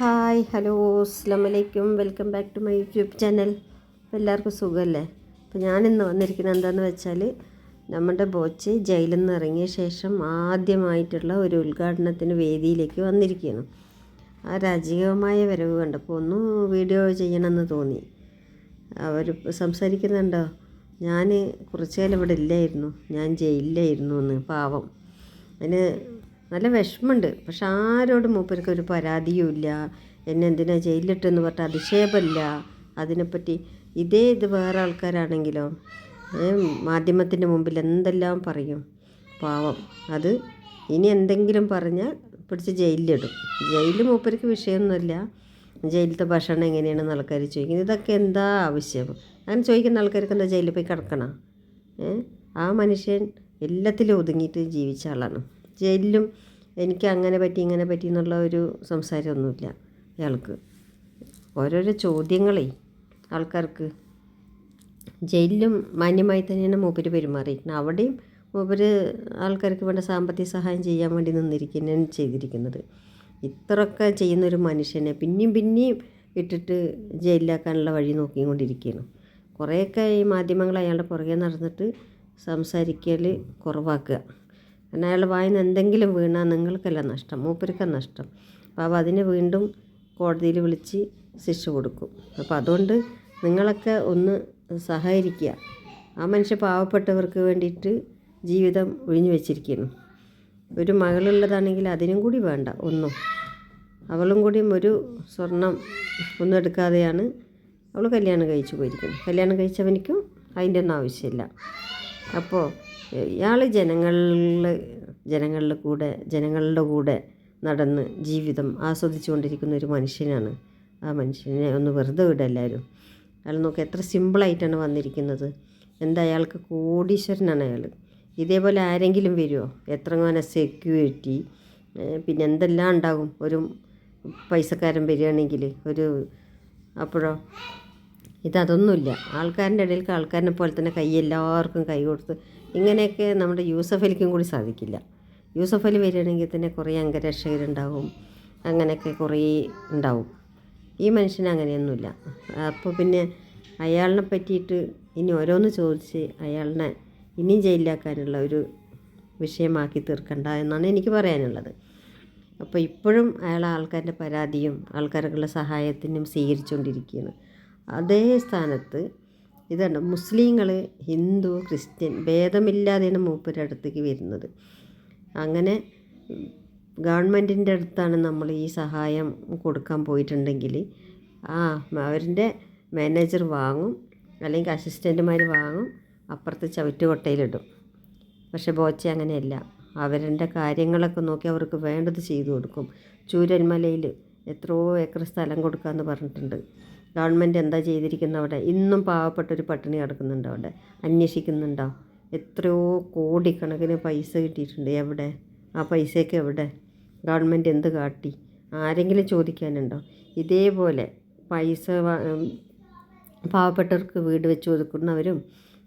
Hi hello അസ്സാം വലൈക്കും welcome back to my YouTube channel. എല്ലാവർക്കും സുഖമല്ലേ അപ്പോൾ ഞാനിന്ന് വന്നിരിക്കുന്നത് എന്താണെന്ന് വെച്ചാൽ നമ്മുടെ ബോച്ച് ജയിലിൽ നിന്ന് ഇറങ്ങിയ ശേഷം ആദ്യമായിട്ടുള്ള ഒരു ഉദ്ഘാടനത്തിന് വേദിയിലേക്ക് വന്നിരിക്കുന്നു ആ രാജകീയമായ വരവ് കണ്ടപ്പോൾ ഒന്ന് വീഡിയോ ചെയ്യണമെന്ന് തോന്നി. അവർ സംസാരിക്കുന്നുണ്ടോ? ഞാൻ കുറച്ചു കാലം ഇവിടെ ഇല്ലായിരുന്നു. ഞാൻ ജയിലിലായിരുന്നു എന്ന്. പാവം. അതിന് നല്ല വിഷമമുണ്ട്. പക്ഷെ ആരോടും മൂപ്പർക്ക് ഒരു പരാതിയും ഇല്ല. എന്നെ എന്തിനാ ജയിലിലിട്ടെന്ന് പറഞ്ഞിട്ട് അധിക്ഷേപമില്ല. അതിനെപ്പറ്റി ഇതേ ഇത് വേറെ ആൾക്കാരാണെങ്കിലോ മാധ്യമത്തിന്റെ മുമ്പിൽ എന്തെല്ലാം പറയും? പാവം. അത് ഇനി എന്തെങ്കിലും പറഞ്ഞാൽ പിടിച്ച് ജയിലിലിടും. ജയിലിൽ മൂപ്പർക്ക് വിഷയമൊന്നുമില്ല. ജയിലിലത്തെ ഭക്ഷണം എങ്ങനെയാണെന്ന് ആൾക്കാർ ചോദിക്കുന്നത് ഇതൊക്കെ എന്താ ആവശ്യം? അങ്ങനെ ചോദിക്കുന്ന ആൾക്കാർക്ക് എന്താ ജയിലിൽ പോയി കിടക്കണം? ഏ ആ മനുഷ്യൻ എല്ലാത്തിലും ഒതുങ്ങിയിട്ട് ജീവിച്ച ആളാണ്. ജയിലിലും എനിക്ക് അങ്ങനെ പറ്റി ഇങ്ങനെ പറ്റി എന്നുള്ള ഒരു സംസാരമൊന്നുമില്ല അയാൾക്ക് ഓരോരോ ചോദ്യങ്ങളെ ആൾക്കാർക്ക്. ജയിലിലും മാന്യമായി തന്നെയാണ് മൂപ്പര് പെരുമാറിയിരിക്കുന്നത്. അവിടെയും മൂപ്പര് ആൾക്കാർക്ക് വേണ്ട സാമ്പത്തിക സഹായം ചെയ്യാൻ വേണ്ടി നിന്നിരിക്കുന്നതാണ് ചെയ്തിരിക്കുന്നത്. ഇത്രയൊക്കെ ചെയ്യുന്നൊരു മനുഷ്യനെ പിന്നെയും പിന്നെയും ഇട്ടിട്ട് ജയിലിലാക്കാനുള്ള വഴി നോക്കിക്കൊണ്ടിരിക്കുകയാണ്. കുറേയൊക്കെ ഈ മാധ്യമങ്ങൾ അയാളുടെ പുറകെ നടന്നിട്ട് സംസാരിക്കൽ കുറവാക്കുക. കാരണം അയാളുടെ വായിന്ന് എന്തെങ്കിലും വീണാൽ നിങ്ങൾക്കല്ല നഷ്ടം മൂപ്പർക്ക നഷ്ടം. അപ്പോൾ അതിന് വീണ്ടും കോടതിയിൽ വിളിച്ച് ശിക്ഷ കൊടുക്കും. അപ്പോൾ അതുകൊണ്ട് നിങ്ങളൊക്കെ ഒന്ന് സഹകരിക്കുക. ആ മനുഷ്യ പാവപ്പെട്ടവർക്ക് വേണ്ടിയിട്ട് ജീവിതം ഒഴിഞ്ഞു വെച്ചിരിക്കുന്നു. ഒരു മകളുള്ളതാണെങ്കിൽ അതിനും കൂടി വേണ്ട ഒന്നും. അവളും കൂടിയും ഒരു സ്വർണം ഒന്നും എടുക്കാതെയാണ് അവൾ കല്യാണം കഴിച്ചു പോയിരിക്കുന്നത്. കല്യാണം കഴിച്ചവനിക്കും അതിന്റെ ഒന്നും ആവശ്യമില്ല. അപ്പോൾ ഇയാൾ ജനങ്ങളിൽ ജനങ്ങളുടെ കൂടെ ജനങ്ങളുടെ കൂടെ നടന്ന് ജീവിതം ആസ്വദിച്ചുകൊണ്ടിരിക്കുന്ന ഒരു മനുഷ്യനാണ്. ആ മനുഷ്യനെ ഒന്ന് വെറുതെ വിടുക എല്ലാവരും അയാൾ നോക്കി എത്ര സിമ്പിളായിട്ടാണ് വന്നിരിക്കുന്നത്. എന്താ അയാൾക്ക് കോടീശ്വരനാണ് അയാൾ ഇതേപോലെ ആരെങ്കിലും വരുമോ എത്ര അങ്ങനെ സെക്യൂരിറ്റി പിന്നെ എന്തെല്ലാം ഉണ്ടാകും? ഒരു പൈസക്കാരൻ വരികയാണെങ്കിൽ ഒരു അപ്പോഴോ? ഇതതൊന്നുമില്ല. ആൾക്കാരുടെ ഇടയിലേക്ക് ആൾക്കാരനെ പോലെ തന്നെ കൈ എല്ലാവർക്കും കൈ കൊടുത്ത് ഇങ്ങനെയൊക്കെ നമ്മുടെ യൂസഫ് അലിക്കും കൂടി സാധിക്കില്ല. യൂസഫ് അലി വരികയാണെങ്കിൽ തന്നെ കുറേ അംഗരക്ഷകരുണ്ടാവും. അങ്ങനെയൊക്കെ കുറേ ഉണ്ടാവും. ഈ മനുഷ്യന് അങ്ങനെയൊന്നുമില്ല. അപ്പോൾ പിന്നെ അയാളിനെ പറ്റിയിട്ട് ഇനി ഓരോന്ന് ചോദിച്ച് അയാളിനെ ഇനിയും ജയിലിലാക്കാനുള്ള ഒരു വിഷയമാക്കി തീർക്കണ്ട എന്നാണ് എനിക്ക് പറയാനുള്ളത്. അപ്പോൾ ഇപ്പോഴും അയാൾ ആൾക്കാരുടെ പരാതിയും ആൾക്കാർക്കുള്ള സഹായത്തിനും സ്വീകരിച്ചുകൊണ്ടിരിക്കുകയാണ്. അതേ സ്ഥാനത്ത് ഇതുണ്ട് മുസ്ലിങ്ങൾ ഹിന്ദു ക്രിസ്ത്യൻ ഭേദമില്ലാതെയാണ് മൂപ്പരുടെ അടുത്തേക്ക് വരുന്നത്. അങ്ങനെ ഗവൺമെന്റിന്റെ അടുത്താണ് നമ്മൾ ഈ സഹായം കൊടുക്കാൻ പോയിട്ടുണ്ടെങ്കിൽ ആ അവരുടെ മാനേജർ വാങ്ങും അല്ലെങ്കിൽ അസിസ്റ്റന്റുമാർ വാങ്ങും അപ്പുറത്ത് ചവിറ്റുകൊട്ടയിലിടും പക്ഷെ ബോച്ച അങ്ങനെയല്ല. അവരുടെ കാര്യങ്ങളൊക്കെ നോക്കി അവർക്ക് വേണ്ടത് ചെയ്തു കൊടുക്കും. ചൂരന്മലയിൽ എത്രയോ ഏക്കർ സ്ഥലം കൊടുക്കാമെന്ന് പറഞ്ഞിട്ടുണ്ട്. ഗവൺമെന്റ് എന്താ ചെയ്തിരിക്കുന്നത് അവിടെ? ഇന്നും പാവപ്പെട്ടൊരു പട്ടിണി കിടക്കുന്നുണ്ട് അവിടെ. അന്വേഷിക്കുന്നുണ്ടോ? എത്രയോ കോടിക്കണക്കിന് പൈസ കിട്ടിയിട്ടുണ്ട്. എവിടെ? ആ പൈസയൊക്കെ എവിടെ? ഗവൺമെന്റ് എന്ത് കാട്ടി? ആരെങ്കിലും ചോദിക്കാനുണ്ടോ? ഇതേപോലെ പൈസ പാവപ്പെട്ടവർക്ക് വീട് വെച്ച് കൊടുക്കുന്നവരും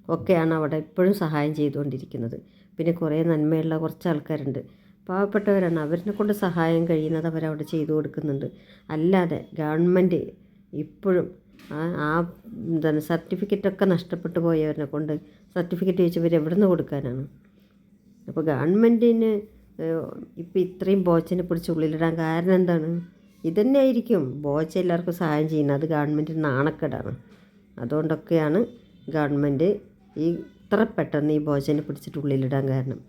ഒക്കെയാണ് അവിടെ ഇപ്പോഴും സഹായം ചെയ്തുകൊണ്ടിരിക്കുന്നത്. പിന്നെ കുറേ നന്മയുള്ള കുറച്ച് ആൾക്കാരുണ്ട്. പാവപ്പെട്ടവരാണ്. അവരിനെ കൊണ്ട് സഹായം കഴിയുന്നത് അവരവിടെ ചെയ്തു കൊടുക്കുന്നുണ്ട്. അല്ലാതെ ഗവൺമെന്റ് ഇപ്പോഴും ആ എന്താണ് സർട്ടിഫിക്കറ്റൊക്കെ നഷ്ടപ്പെട്ടു പോയവരെ കൊണ്ട് സർട്ടിഫിക്കറ്റ് ചോദിച്ചവർ എവിടെ നിന്ന് കൊടുക്കാനാണ് അപ്പോൾ ഗവൺമെന്റിന് ഇപ്പം ഇത്രയും ബോച്ചനെ പിടിച്ച് ഉള്ളിലിടാൻ കാരണം എന്താണ്? ഇതന്നെ ആയിരിക്കും ബോച്ച എല്ലാവർക്കും സഹായം ചെയ്യുന്നത്. അത് ഗവൺമെന്റിന് നാണക്കേടാണ്. അതുകൊണ്ടൊക്കെയാണ് ഗവൺമെന്റ് ഈ ഇത്ര പെട്ടെന്ന് ഈ ബോച്ചനെ പിടിച്ചിട്ട് ഉള്ളിലിടാൻ കാരണം.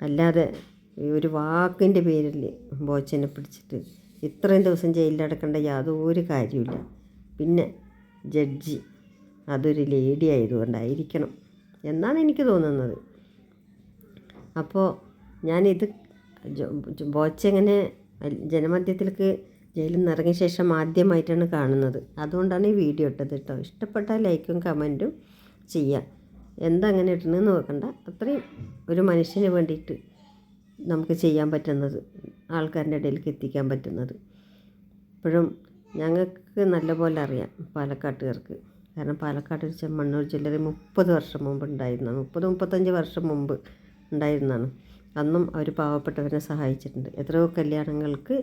അല്ലാതെ ഒരു വാക്കിന്റെ പേരിൽ ബോച്ചനെ പിടിച്ചിട്ട് ഇത്രയും ദിവസം ജയിലിൽ ജയിലിലടക്കേണ്ട യാതൊരു കാര്യമില്ല പിന്നെ ജഡ്ജി അതൊരു ലേഡി ആയതുകൊണ്ടായിരിക്കണം എന്നാണ് എനിക്ക് തോന്നുന്നത്. അപ്പോൾ ഞാനിത് ബോച്ച എങ്ങനെ ജനമധ്യത്തിലേക്ക് ജയിലിൽ നിന്ന് ഇറങ്ങിയ ശേഷം ആദ്യമായിട്ടാണ് കാണുന്നത്. അതുകൊണ്ടാണ് ഈ വീഡിയോ ഇട്ടത് കേട്ടോ. ഇഷ്ടപ്പെട്ടാൽ ലൈക്കും കമന്റും ചെയ്യാം. എന്താ അങ്ങനെ ഇടണമെന്ന് നോക്കണ്ട. അത്രയും ഒരു മനുഷ്യന് വേണ്ടിയിട്ട് നമുക്ക് ചെയ്യാൻ പറ്റുന്നത് ആൾക്കാരുടെ ഇടയിലേക്ക് എത്തിക്കാൻ പറ്റുന്നത്. ഇപ്പോഴും ഞങ്ങൾക്ക് നല്ലപോലെ അറിയാം പാലക്കാട്ടുകാർക്ക്. കാരണം പാലക്കാട് ചെമ്മണ്ണൂർ ജില്ലയിൽ മുപ്പത് വർഷം മുമ്പ് ഉണ്ടായിരുന്നതാണ് മുപ്പത് മുപ്പത്തഞ്ച് വർഷം മുമ്പ് ഉണ്ടായിരുന്നതാണ്. അന്നും അവർ പാവപ്പെട്ടവരെ സഹായിച്ചിട്ടുണ്ട്. എത്രയോ കല്യാണങ്ങൾക്ക്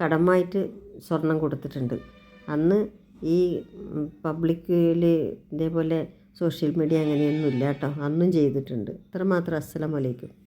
കടമായിട്ട് സ്വർണം കൊടുത്തിട്ടുണ്ട്. അന്ന് ഈ പബ്ലിക്കിൽ ഇതേപോലെ സോഷ്യൽ മീഡിയ അങ്ങനെയൊന്നും ഇല്ല കേട്ടോ. അന്നും ചെയ്തിട്ടുണ്ട്. അത്രമാത്രം അസ്സലാമലൈക്കും